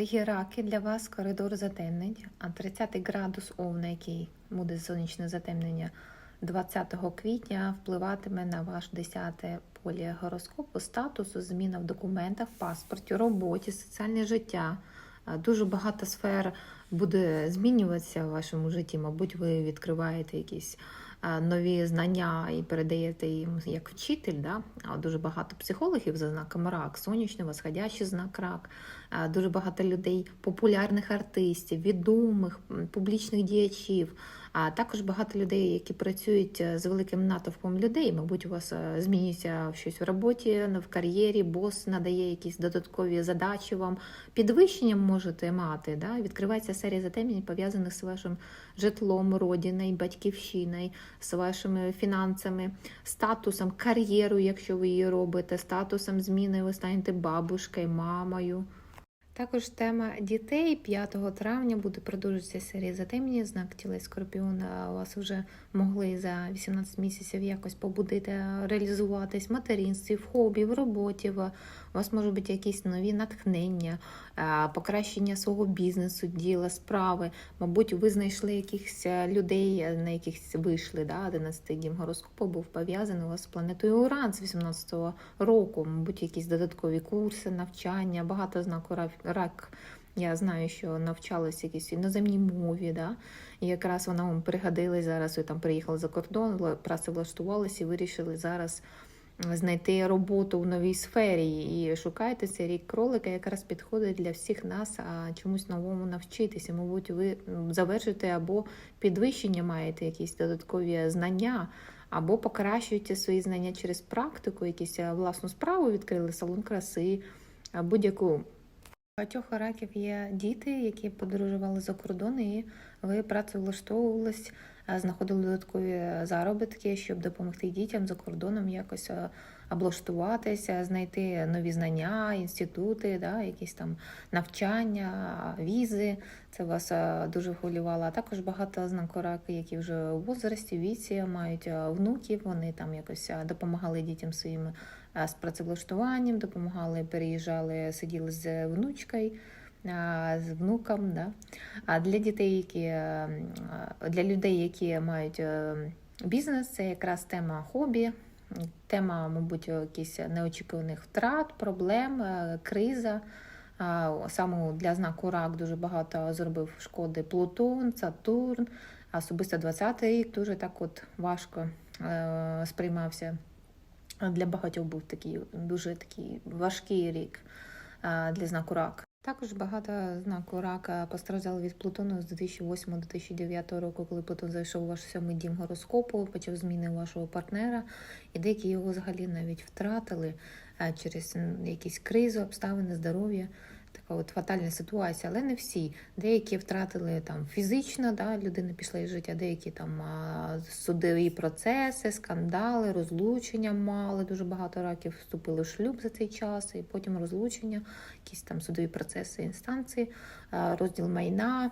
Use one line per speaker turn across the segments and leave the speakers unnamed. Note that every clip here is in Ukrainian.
Дорогі раки, для вас коридор затемнень, а 30 градус Овна, який буде сонячне затемнення 20 квітня, впливатиме на ваш 10 поле гороскопу, статусу, зміна в документах, паспорті, роботі, соціальне життя. Дуже багато сфер буде змінюватися в вашому житті. Мабуть, ви відкриваєте якісь нові знання і передаєте їм як вчитель. Да? А Дуже багато психологів за знаком рак, сонячний, восходящий знак рак. Дуже багато людей, популярних артистів, відомих публічних діячів, а також багато людей, які працюють е, з великим натовпом людей. Мабуть, у вас е, змінюється щось в роботі, в кар'єрі, бос надає якісь додаткові задачі вам. Підвищення можете мати. Да? Відкривається серія затемнень, пов'язаних з вашим житлом, родиною, батьківщиною, з вашими фінансами, статусом, кар'єрою, якщо ви її робите, статусом зміни, ви станете бабушкою, мамою. Також тема дітей 5 травня буде продовжуватися серія затемнення. Знак тіла Скорпіона вас вже могли за 18 місяців якось побудити, реалізуватись в материнстві, в хобі, в роботі. У вас можуть бути якісь нові натхнення, покращення свого бізнесу, діла, справи. Мабуть, ви знайшли якихось е, людей, е, на яких вийшли. Да? 11 дім гороскопу був пов'язаний у вас з планетою Уран з 18-го року. Мабуть, якісь додаткові курси, навчання, багато знаку ра- рак. Я знаю, що навчалися якісь іноземній мові, да? і якраз вона вам пригодилась зараз. Ви там приїхали за кордон, працевлаштувалися і вирішили зараз знайти роботу в новій сфері. І шукаєте цей рік кролика, якраз підходить для всіх нас, а чомусь новому навчитися. Мабуть, ви завершите або підвищення маєте якісь додаткові знання. Або покращуєте свої знання через практику, якісь е, власну справу відкрили салон краси, будь-яку багатьох раків є діти, які подорожували за кордон, і ви працевлаштовувались, знаходили додаткові заробітки, щоб допомогти дітям за кордоном якось облаштуватися, знайти нові знання, інститути, да, якісь там навчання, візи. Це вас дуже хвилювало. А також багато знаку раки, які вже у возрасті, віці мають внуків. Вони там якось допомагали дітям своїм а, з працевлаштуванням, допомагали, переїжджали, сиділи з внучкою. З внуком, да. а для дітей, які для людей, які мають е, бізнес, це якраз тема хобі, тема, мабуть, якихось неочікуваних втрат, проблем, е, криза. Саме для знаку рак дуже багато зробив шкоди Плутон, Сатурн. Особисто 20-й рік дуже так от важко е, сприймався. Для багатьох був такий дуже такий важкий рік для знаку рак. Також багато знаку рака постраждали від Плутону з 2008-2009 року, коли Плутон зайшов у ваш сьомий дім гороскопу, почав зміни у вашого партнера, і деякі його взагалі навіть втратили через якісь кризи, обставини, здоров'я. Така от фатальна ситуація, але не всі. Деякі втратили там фізично, да, людина пішла із життя, деякі там судові процеси, скандали, розлучення мали. Дуже багато раків вступили в шлюб за цей час, і потім розлучення, якісь там судові процеси, інстанції, розділ майна.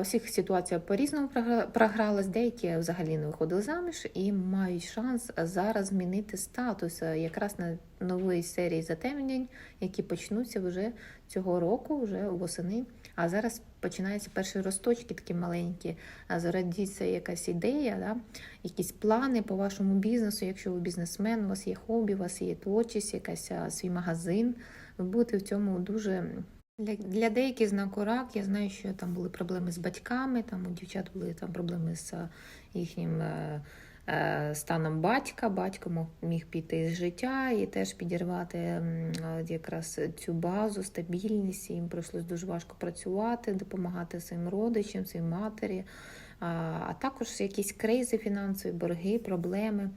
Усіх ситуація по-різному програлась, деякі взагалі не виходили заміж і мають шанс зараз змінити статус е, якраз на новій серії затемнень, які почнуться вже цього року, вже восени. А зараз починаються перші росточки, такі маленькі. Зародіться якась ідея, да? якісь плани по вашому бізнесу. Якщо ви бізнесмен, у вас є хобі, у вас є творчість, якась свій магазин. Ви будете в цьому дуже для, для деяких знаку рак я знаю, що там були проблеми з батьками, там у дівчат були там проблеми з е, їхнім е, е, станом батька. Батько міг піти з життя і теж підірвати е, якраз цю базу, стабільність. Їм прийшлось дуже важко працювати, допомагати своїм родичам, своїй матері, а, а також якісь кризи фінансові, борги, проблеми.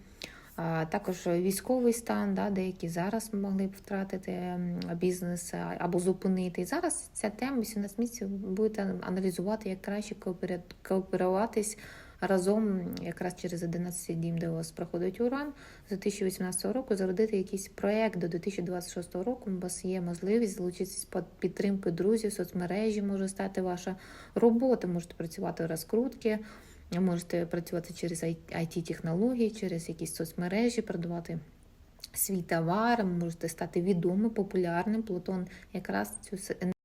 А також військовий стан, да, деякі зараз могли б втратити бізнес або зупинити. І зараз ця тема 18 місяців будете аналізувати, як краще кооперуватись разом, якраз через 11 дім, де у вас проходить уран, з 2018 року зародити якийсь проєкт до 2026 року. У вас є можливість залучитися під підтримкою друзів, соцмережі може стати ваша робота, можете працювати розкрутки. Можете працювати через it технології через якісь соцмережі, продавати свій товар, можете стати відомим, популярним. Плутон якраз цю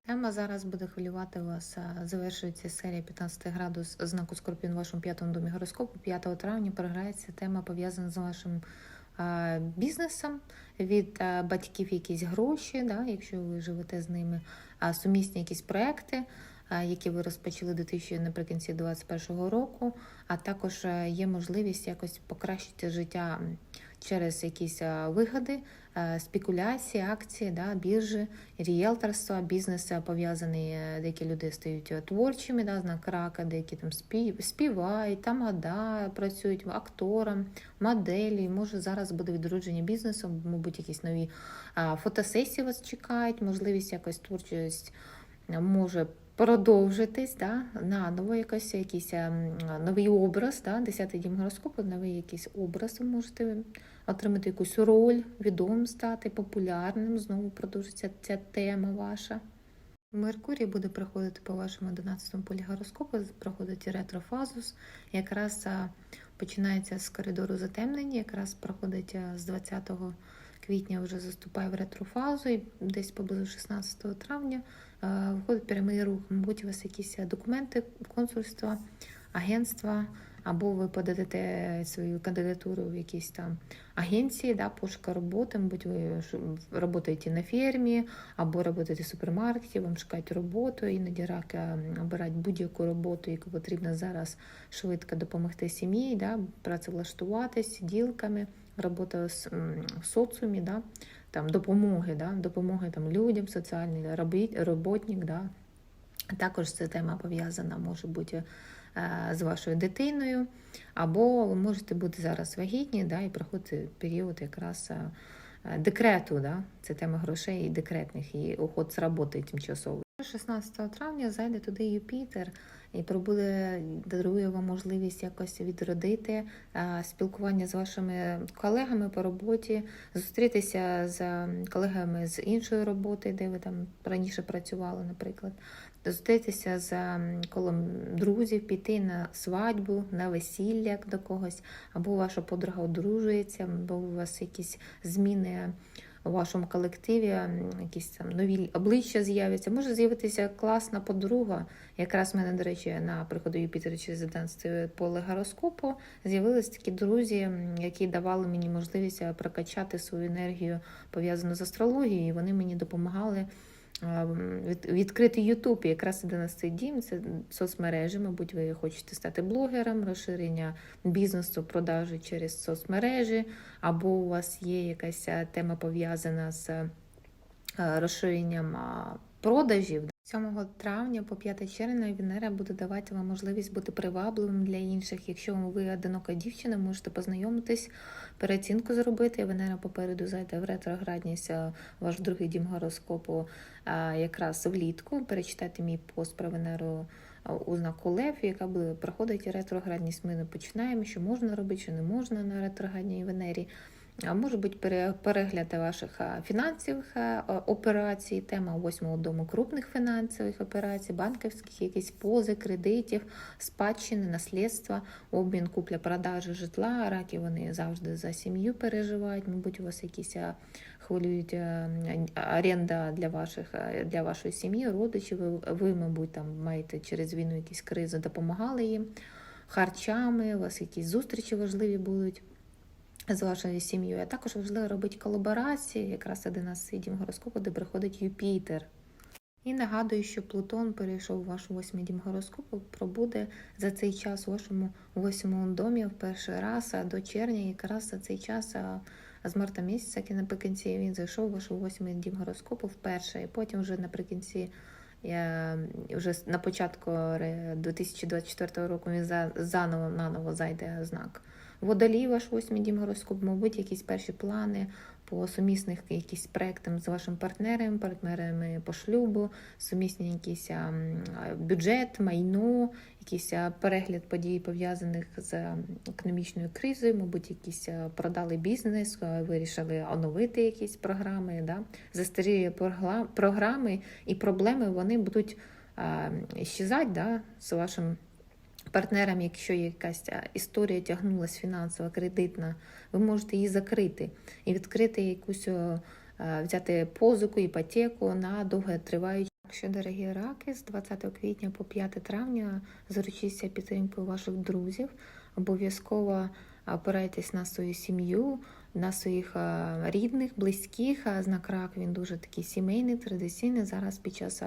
Тема зараз буде хвилювати вас. Завершується серія 15 градус знаку Скорпіон в вашому п'ятому домі гороскопу. 5 травня програється тема пов'язана з вашим бізнесом. Від батьків якісь гроші, да, якщо ви живете з ними, сумісні якісь проекти, які ви розпочали 2000 наприкінці 2021 року. А також є можливість якось покращити життя через якісь а, вигоди, спекуляції, акції, да, біржі, ріелторство, бізнес пов'язаний, е, деякі люди стають е, творчими, да, знак рака, деякі там спів, співають, тамада, працюють актором, моделі. Може зараз буде відродження бізнесу, мабуть, якісь нові фотосесії вас чекають, можливість якось творчість може продовжитись, да, наново якось якийсь ем, новий образ, да, 10-й дім гороскопу, новий якийсь образ ви можете отримати якусь роль, відомим стати, популярним. Знову продовжиться ця тема ваша. Меркурій буде проходити по вашому 11-му полі гороскопу, проходить ретрофазус. Якраз починається з коридору затемнення, якраз проходить з 20 квітня вже заступає в ретрофазу, і десь поблизу 16 травня виходить прямий рух. Мабуть, у вас якісь документи, консульства, агентства, або ви подадете свою кандидатуру в якісь там агенції, да, пошука роботи, мабуть, ви працюєте на фермі, або працюєте в супермаркеті, вам шукають роботу, іноді раки обирають будь-яку роботу, яку потрібно зараз швидко допомогти сім'ї, да, працевлаштуватись, ділками, робота в соціумі, да, там, допомоги, да, допомоги там, людям, соціальний роботник. Да. Також ця тема пов'язана може бути е, з вашою дитиною, або ви можете бути зараз вагітні да, і проходити період якраз е, декрету. Да? Це тема грошей і декретних, і уход з роботи тимчасово. 16 травня зайде туди Юпітер і пробуде дарує вам можливість якось відродити е, спілкування з вашими колегами по роботі, зустрітися з колегами з іншої роботи, де ви там раніше працювали, наприклад. Зустрітися з колом друзів, піти на свадьбу, на весілля до когось, або ваша подруга одружується, або у вас якісь зміни у вашому колективі, якісь там нові обличчя з'являться. Може з'явитися класна подруга. Якраз в мене, до речі, на приходу Юпітера через 11 поле гороскопу з'явились такі друзі, які давали мені можливість е, прокачати свою енергію пов'язану з астрологією, і вони мені допомагали відкрити Ютуб. Якраз 11 дім це соцмережі. Мабуть, ви хочете стати блогером, розширення бізнесу, продажі через соцмережі, або у вас є якась тема пов'язана з розширенням продажів. 7 травня по 5 червня Венера буде давати вам можливість бути привабливим для інших. Якщо ви одинока дівчина, можете познайомитись, переоцінку зробити. Венера попереду зайде в ретроградність, ваш другий дім гороскопу якраз влітку. Перечитайте мій пост про Венеру у знаку Лев, яка буде проходити ретроградність. Ми не починаємо, що можна робити, що не можна на ретроградній Венері. А може бути перегляд ваших фінансових операцій, тема восьмого дому крупних фінансових операцій, банківських, якісь пози, кредитів, спадщини, наслідства, обмін, купля, продажі житла. Раки вони завжди за сім'ю переживають. Мабуть, у вас якісь хвилюють оренда для ваших для вашої сім'ї, родичів. Ви, мабуть, там маєте через війну якісь кризи, допомагали їм харчами. У вас якісь зустрічі важливі будуть з вашою сім'єю. А також важливо робити колаборації, якраз 11 дім гороскопу, де приходить Юпітер. І нагадую, що Плутон перейшов у вашу восьмий дім гороскопу, пробуде за цей час у вашому восьмому домі в перший раз а до червня, якраз за цей час а, з марта місяця, який наприкінці він зайшов у вашу восьмий дім гороскопу вперше, і потім вже наприкінці. Я вже на початку ре- 2024 року він за- заново наново зайде знак. Водолій, ваш восьмий дім гороскоп, мабуть, якісь перші плани по сумісних якісь проектам з вашим партнером, партнерами по шлюбу, сумісні якісь бюджет, майно, якийсь перегляд подій пов'язаних з економічною кризою, мабуть, якісь продали бізнес, вирішили оновити якісь програми, да? прогла- програми і проблеми вони будуть а, щезати да, з вашим партнерам, якщо якась історія тягнулась фінансова, кредитна, ви можете її закрити і відкрити якусь, взяти позику, іпотеку на довготриваючий Що, дорогі раки, з 20 квітня по 5 травня заручіться підтримкою ваших друзів. Обов'язково опирайтесь на свою сім'ю, на своїх рідних, близьких. Знак рак він дуже такий сімейний, традиційний. Зараз під час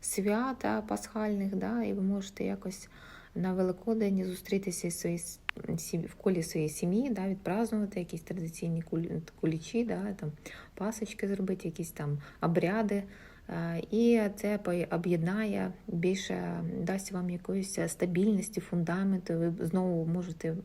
свята пасхальних, да, і ви можете якось на Великодень зустрітися із в колі своєї сім'ї, да, відпразнувати якісь традиційні кулічі, да, там, пасочки зробити, якісь там обряди. Е, І це об'єднає більше, дасть вам якоїсь стабільності, фундаменту. Ви знову можете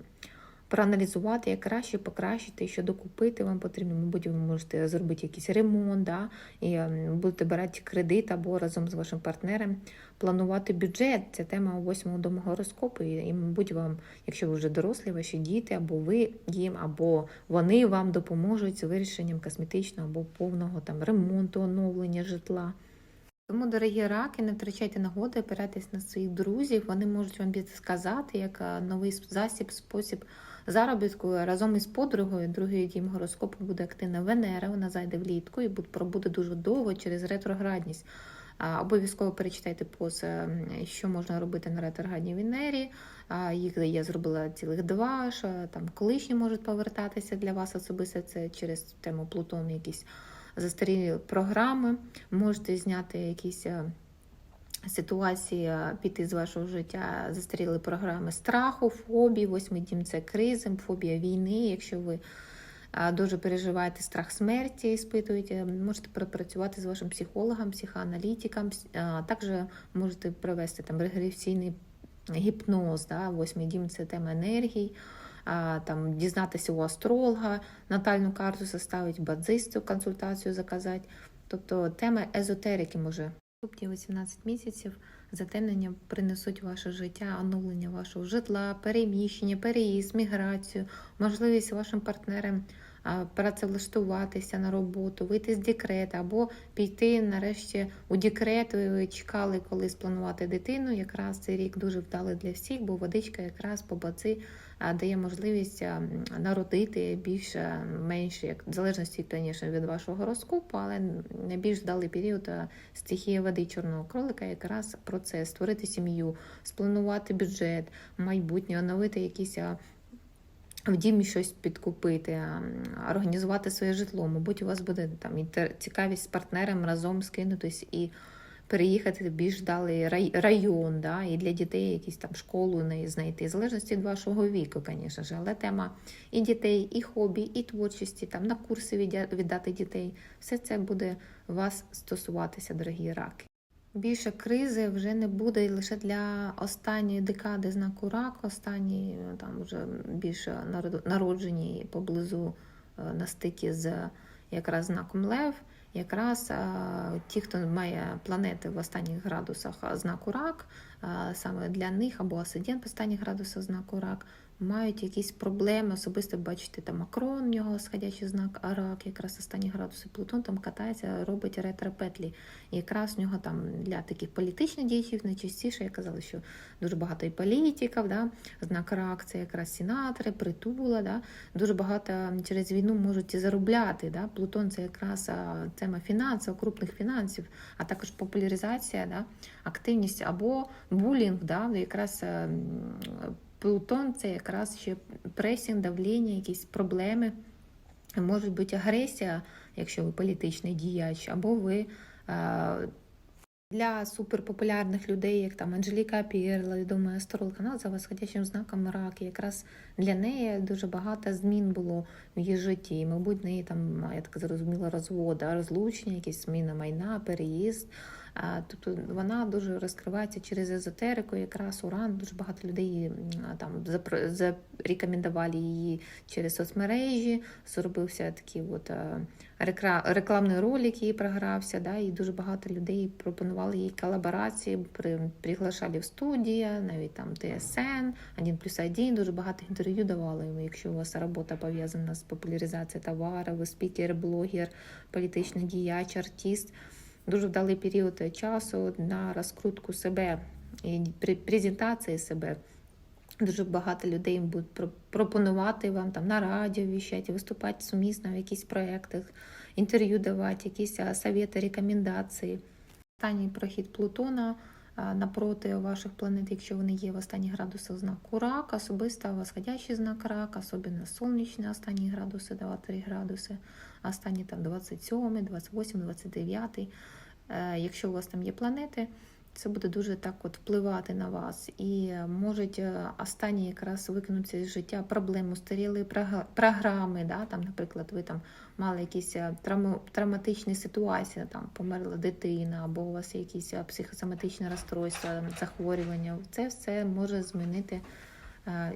проаналізувати, як краще покращити, що докупити вам потрібно. Мабуть, ви можете зробити якийсь ремонт, да, і ем, будете брати кредит або разом з вашим партнером планувати бюджет. Це тема восьмого дому гороскопу. І, і, мабуть, вам, якщо ви вже дорослі, ваші діти, або ви їм, або вони вам допоможуть з вирішенням косметичного або повного там ремонту, оновлення житла. Тому, дорогі раки, не втрачайте нагоди, опирайтесь на своїх друзів. Вони можуть вам підсказати як е, новий засіб, спосіб заробітку разом із подругою. Другий дім гороскопу буде активна Венера. Вона зайде влітку і пробуде дуже довго через ретроградність. Обов'язково перечитайте пост, е, що можна робити на ретроградній Венері. Їх я зробила цілих два. Що там колишні можуть повертатися для вас особисто. Це через тему Плутон, якісь застарілі програми. Можете зняти якісь ситуації, е, піти з вашого життя, застаріли програми страху, фобії. Восьмий дім це криза, фобія війни. Якщо ви дуже переживаєте страх смерті, іспитуєте, можете пропрацювати з вашим психологом, психоаналітиком. Також можете провести там регресійний гіпноз. Да? Восьмий дім це тема енергії. А, Там дізнатися у астролога, натальну карту составити, бадзисту консультацію заказати. Тобто тема езотерики може. Наступні 18 місяців затемнення принесуть ваше життя, оновлення вашого житла, переміщення, переїзд, міграцію, можливість вашим партнерам працевлаштуватися на роботу, вийти з декрету або піти нарешті у декрет. Ви чекали, коли спланувати дитину. Якраз цей рік дуже вдалий для всіх, бо водичка якраз по баці дає можливість народити більше, менше, як в залежності, звісно, від вашого гороскопу, але найбільш вдалий період а, стихія води чорного кролика якраз про це створити сім'ю, спланувати бюджет, майбутнє, оновити якісь. В дімі щось підкупити, організувати своє житло. Мабуть, у вас буде там інтер- цікавість з партнером разом скинутись і переїхати в більш рай- район, да, і для дітей якісь там школу знайти, в залежності від вашого віку, звісно ж. Але тема і дітей, і хобі, і творчості, там на курси віддати дітей. Все це буде вас стосуватися, дорогі раки. Більше кризи вже не буде лише для останньої декади знаку рак, останні е, там вже більше народ- народжені поблизу е, на стикі з якраз знаком Лев. Якраз е, ті, хто має планети в останніх градусах знаку рак, е, саме для них або асцендент в останніх градусах знаку рак, мають якісь проблеми. Особисто бачите, там Макрон, в нього сходячий знак а рак, якраз останні градуси Плутон там катається, робить ретро-петлі. Якраз в нього там для таких політичних діячів найчастіше я казала, що дуже багато і політиків, да, знак рак, це якраз сенатори, притула, да, дуже багато через війну можуть і заробляти. Да. Плутон це якраз тема фінансів, крупних фінансів, а також популяризація, да, активність або булінг, да, якраз. Плутон це якраз ще пресінг, давлення, якісь проблеми. Може бути агресія, якщо ви політичний діяч, або ви е, для суперпопулярних людей, як там Анжеліка Пірла, відома астролог, вона за восходящим знаком рак. Якраз для неї дуже багато змін було в її житті. Мабуть, неї там, я так зрозуміла, розвода, розлучення, якісь зміна майна, переїзд. Тобто вона дуже розкривається через езотерику, якраз уран. Дуже багато людей там зарекомендували її через соцмережі. Зробився такий от е, рекламний ролик, її програвся. Да, і дуже багато людей пропонували їй колаборації, при, приглашали в студії, навіть там ТСН, 1 плюс 1, дуже багато інтерв'ю давали. Якщо у вас робота пов'язана з популяризацією товару, ви спікер, блогер, політичний діяч, артист дуже вдалий період часу на розкрутку себе і презентації себе. Дуже багато людей будуть про- пропонувати вам там на радіо віщати, виступати сумісно в якихось проєктах, інтерв'ю давати, якісь совєти, рекомендації. останній прохід Плутона напроти ваших планет, якщо вони є в останніх градусах знаку рак, особисто восходящий знак рак, особливо сонячні останні градуси, 2-3 градуси, останні там 27, 28, 29. Е, Якщо у вас там є планети, це буде дуже так от впливати на вас. І е, можуть е, останні якраз викинутися з життя проблеми, устаріли програми. Да? Там, наприклад, ви там мали якісь е, травматичні ситуації, там померла дитина, або у вас якісь психосоматичні розстройства, захворювання. Це все може змінити.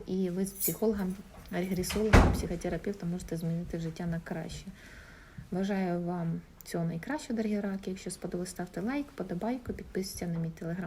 І ви з психологом, регресологом, психотерапевтом можете змінити життя на краще. Бажаю вам всього найкращого, дорогі раки. Якщо сподобалось, ставте лайк, подобайку, підписуйтесь на мій телеграм.